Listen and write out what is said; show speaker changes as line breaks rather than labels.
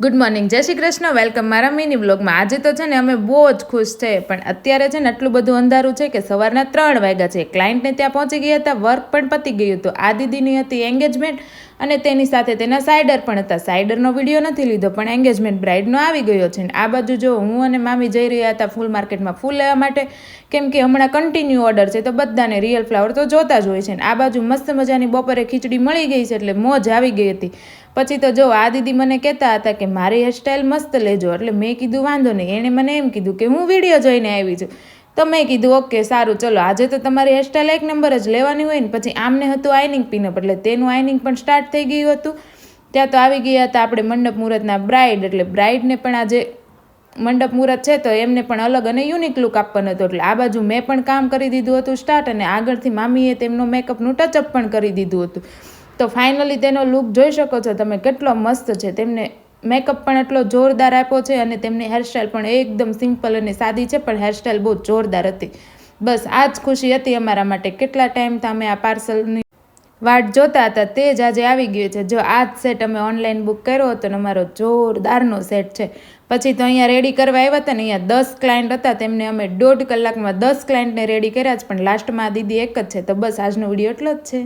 Good morning Jai Shri Krishna. Welcome મારા mini બ્લોગમાં આજે તો છે ને અમે બહુ જ ખુશ છે, પણ અત્યારે છે ને આટલું બધું અંધારું છે કે સવારના ત્રણ વાગ્યા છે. ક્લાયન્ટને ત્યાં પહોંચી ગયા હતા વર્ક પણ પતી ગયું હતું. આ દીદીની હતી એન્ગેજમેન્ટ અને તેની સાથે તેના સાઇડર પણ હતા. સાઇડરનો વીડિયો નથી લીધો, પણ એન્ગેજમેન્ટ બ્રાઇડનો આવી ગયો છે. આ બાજુ જો હું અને મામી જઈ રહ્યા હતા ફૂલ માર્કેટમાં ફૂલ લેવા માટે, કેમ કે હમણાં કન્ટિન્યુ ઓર્ડર છે, તો બધાને રિયલ ફ્લાવર તો જોતા જ હોય છે. આ બાજુ મસ્ત મજાની બપોરે ખીચડી મળી ગઈ છે, એટલે મોજ આવી ગઈ હતી. પછી તો જો આ દીદી મને કહેતા હતા કે, મારી હેરસ્ટાઈલ મસ્ત લેજો. એટલે મેં કીધું, વાંધો નહીં. એણે મને એમ કીધું કે, હું વીડિયો જોઈને આવી છું. તો મેં કીધું, ઓકે, સારું, ચલો, આજે તો તમારી હેરસ્ટાઇલ એક નંબર જ લેવાની હોય ને, પછી આમને હતું આઈનિંગ પીનઅપ એટલે તેનું આઈનિંગ પણ સ્ટાર્ટ થઈ ગયું હતું. ત્યાં તો આવી ગયા હતા આપણે મંડપ મુહૂર્તના બ્રાઇડ એટલે બ્રાઇડને પણ આજે મંડપ મુહૂર્ત છે, તો એમને પણ અલગ અને યુનિક લુક આપવાનો હતો. એટલે આ બાજુ મેં પણ કામ કરી દીધું હતું સ્ટાર્ટ અને આગળથી મામીએ તેમનો મેકઅપનું ટચઅપ પણ કરી દીધું હતું. તો ફાઇનલી તેનો લુક જોઈ શકો છો તમે, કેટલો મસ્ત છે. તેમને મેકઅપ પણ એટલો જોરદાર આપ્યો છે અને તેમની હેરસ્ટાઈલ પણ એકદમ સિમ્પલ અને સાદી છે, પણ હેરસ્ટાઈલ બહુ જોરદાર હતી. બસ આ જ ખુશી હતી અમારા માટે. કેટલા ટાઈમથી અમે આ પાર્સલની વાટ જોતા હતા, તે જ આજે આવી ગયું છે. જો આ જ સેટ અમે ઓનલાઈન બુક કર્યો હતો ને અમારો જોરદારનો સેટ છે. પછી તો અહીંયા રેડી કરવા આવ્યા હતા ને, અહીંયા દસ ક્લાયન્ટ હતા, તેમને અમે દોઢ કલાકમાં દસ ક્લાયન્ટને રેડી કર્યા જ, પણ લાસ્ટમાં આ દીદી એક જ છે. તો બસ આજનો વીડિયો એટલો જ છે.